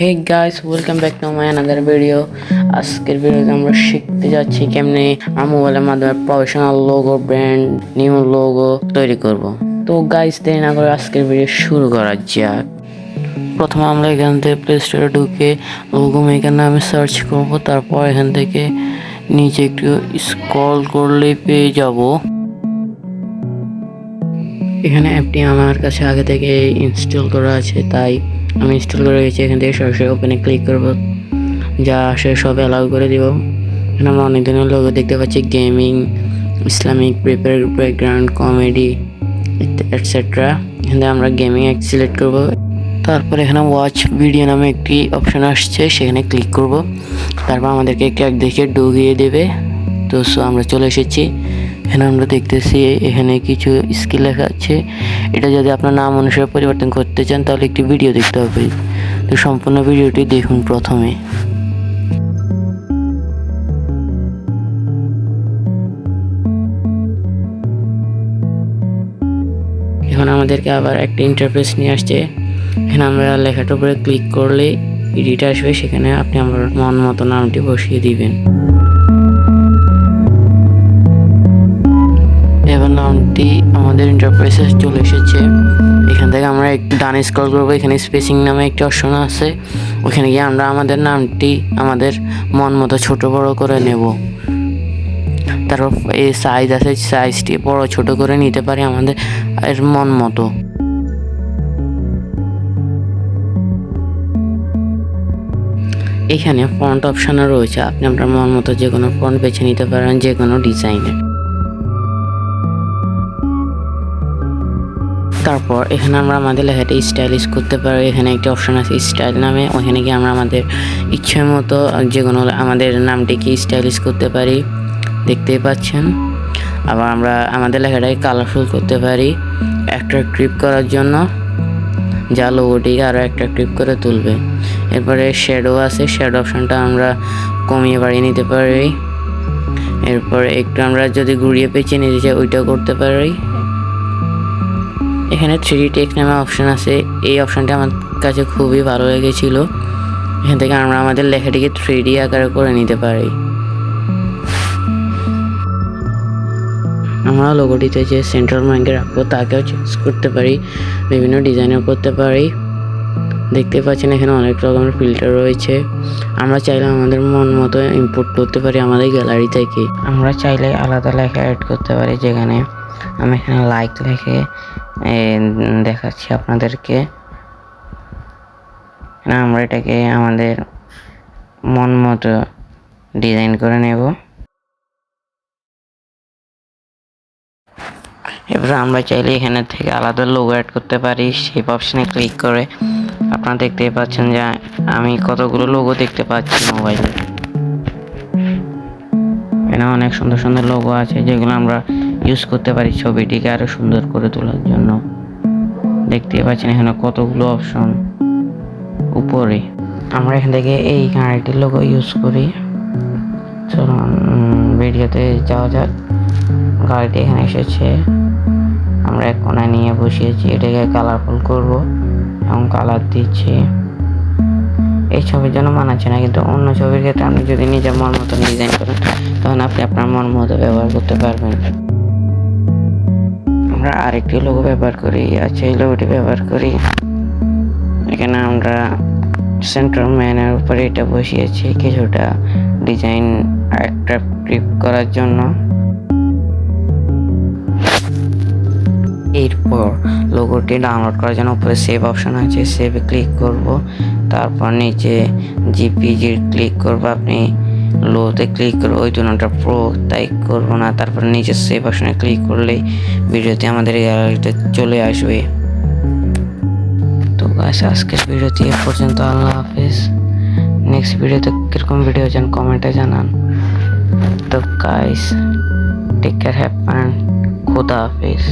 Hey guys welcome back to my another video আজকের ভিডিওতে আমরা শিখতে যাচ্ছি কেমনে মোবাইলের মাধ্যমে professional logo brand new logo তৈরি করব। তো গাইস দেরি না করে আজকের ভিডিও শুরু করা যাক। প্রথমে আমরা এখান থেকে প্লে স্টোরে ঢুকে লোগো মেকার নামে সার্চ করব, তারপর এখান থেকে নিচে একটু স্ক্রল করলে পেয়ে যাব। এখানে অ্যাপটি আমার কাছে আগে থেকে ইনস্টল করা আছে, তাই আমি ইনস্টল করে রেখেছি, এখান থেকে সরাসরি ওপেনে ক্লিক করব। যা আসে সব অ্যালাউ করে দিব। এখানে আমরা অনেক ধরনের লোগো দেখতে পাচ্ছি gaming Islamic prepare background comedy etcetera এখানে আমরা গেমিং সিলেক্ট করব। তারপর এখানে ওয়াচ ভিডিও নামে একটি অপশন আসছে, সেখানে ক্লিক করব। তারপর আমাদেরকে এক দেখে ঢুকিয়ে দেবে। তো সো আমরা চলে এসেছি। এখানে আমরা দেখতেছি এখানে কিছু স্কিল লেখা আছে। এটা যদি আপনার নাম অনুসারে পরিবর্তন করতে চান, তাহলে একটি ভিডিও দেখতে হবে। তো সম্পূর্ণ ভিডিওটি দেখুন প্রথমে। এখন আমাদেরকে আবার একটা ইন্টারফেস নিয়ে আসছে। এখানে আমরা লেখাটার উপরে ক্লিক করলে এডিট আসবে, সেখানে আপনি আমার মন মতো নামটি বসিয়ে দিবেন। এবার আমাদের ইন্টারপ্রাইসে চলে এসেছে। এখান থেকে আমরা ডানে স্ক্রল করব। এখানে স্পেসিং নামে একটি অপশন আছে। ওখানে গিয়ে আমরা আমাদের নামটি, আমাদের মন মতো ছোট বড় করে নেব। তারপর এই সাইজ আছে সাইজটি বড় ছোট করে নিতে পারি আমাদের এর মন মতো। এখানে ফন্ট অপশানও রয়েছে। আপনি আপনার মন মতো যে কোনো ফন্ট বেছে নিতে পারেন, যে কোনো ডিজাইনের তারপর এখানে আমরা আমাদের লেখাটা স্টাইলিশ করতে পারি। এখানে একটি অপশন আছে স্টাইল নামে। ওখানে গিয়ে আমরা আমাদের ইচ্ছে মতো যে কোনো আমাদের নামটিকে স্টাইলিশ করতে পারি। দেখতেই পাচ্ছেন। আবার আমরা আমাদের লেখাটাকে কালারফুল করতে পারি। অ্যাট্রাক্টিভ করার জন্য। যা লোগোটিকে আরও অ্যাট্রাক্টিভ করে তুলবে। এরপরে শ্যাডো আছে। শ্যাডো অপশনটা আমরা কমিয়ে বাড়িয়ে নিতে পারি। এরপর একটু আমরা যদি ঘুরিয়ে পেঁচিয়ে নিতে চাই, ওইটাও করতে পারি। এখানে থ্রি টেক্সট নামে অপশন আছে। এই অপশনটা আমার কাছে খুবই ভালো লেগেছিল। এখান থেকে আমরা আমাদের লেখাটিকে থ্রি ডি আকারে করে নিতে পারি। আমরা লোগোটিতে যে সেন্ট্রাল ব্যাঙ্কে রাখব, তাকেও চেঞ্জ করতে পারি, বিভিন্ন ডিজাইনও করতে পারি। দেখতে পাচ্ছেন এখানে অনেক রকমের ফিল্টার রয়েছে। আমরা চাইলে আমাদের মন মতো ইম্পোর্ট করতে পারি আমাদের গ্যালারি থেকে। আমরা চাইলে আলাদা লেখা অ্যাড করতে পারি যেখানে আমি এখানে লাইক লিখে দেখাচ্ছি আপনাদেরকে। আমরা এটাকে আমাদের মন মতো ডিজাইন করে নেব। এবার আমরা চাইলে এখানে থেকে আলাদা লোগো অ্যাড করতে পারি। শেপ অপশনে ক্লিক করে আপনারা দেখতেই পাচ্ছেন যে আমি কতগুলো লোগো দেখতে পাচ্ছি মোবাইলে এখানে অনেক সুন্দর সুন্দর লোগো আছে যেগুলো আমরা ইউজ করতে পারি ছবিটিকে আরও সুন্দর করে তোলার জন্য। দেখতেই পাচ্ছেন এখানে কতগুলো অপশন উপরে। আমরা এখান থেকে এই গাড়িটির লোগো ইউজ করি। চলুন ভিডিওতে যাওয়া যাক। গাড়িটি এখানে এসেছে। আমরা এক কোনায় নিয়ে বসিয়েছি, এটাকে কালারফুল করব এবং কালার দিচ্ছি। এই ছবির জন্য মানাচ্ছে না, কিন্তু অন্য ছবির ক্ষেত্রে আপনি যদি নিজের মন মতো ডিজাইন করেন তখন আপনি আপনার মন মতো ব্যবহার করতে পারবেন। আমরা আরেকটি লোগো ব্যবহার করি আচ্ছা এই লোগোটি ব্যবহার করি। এখানে আমরা সেন্ট্রাল ম্যানের উপরে এটা বসিয়েছি কিছুটা ডিজাইন অ্যাট্রাকটিভ করার জন্য। এরপর লোগোটি ডাউনলোড করার জন্য উপরে সেভ অপশন আছে সেভে ক্লিক করব। তারপর নিচে জিপিজি ক্লিক করব, আপনি লোতে ক্লিক করব ওই দুটা প্রো তাই করব না। তারপর নিচে সেভ অপশনে ক্লিক করলেই ভিডিওতে আমাদের গ্যালারিতে চলে আসবে। তো গাছ আজকের ভিডিওতে এ পর্যন্ত। আল্লাহ হাফিজ। নেক্সট ভিডিওতে কীরকম ভিডিও চান কমেন্টে জানান। তো guys take care have fun খোদা হাফিজ।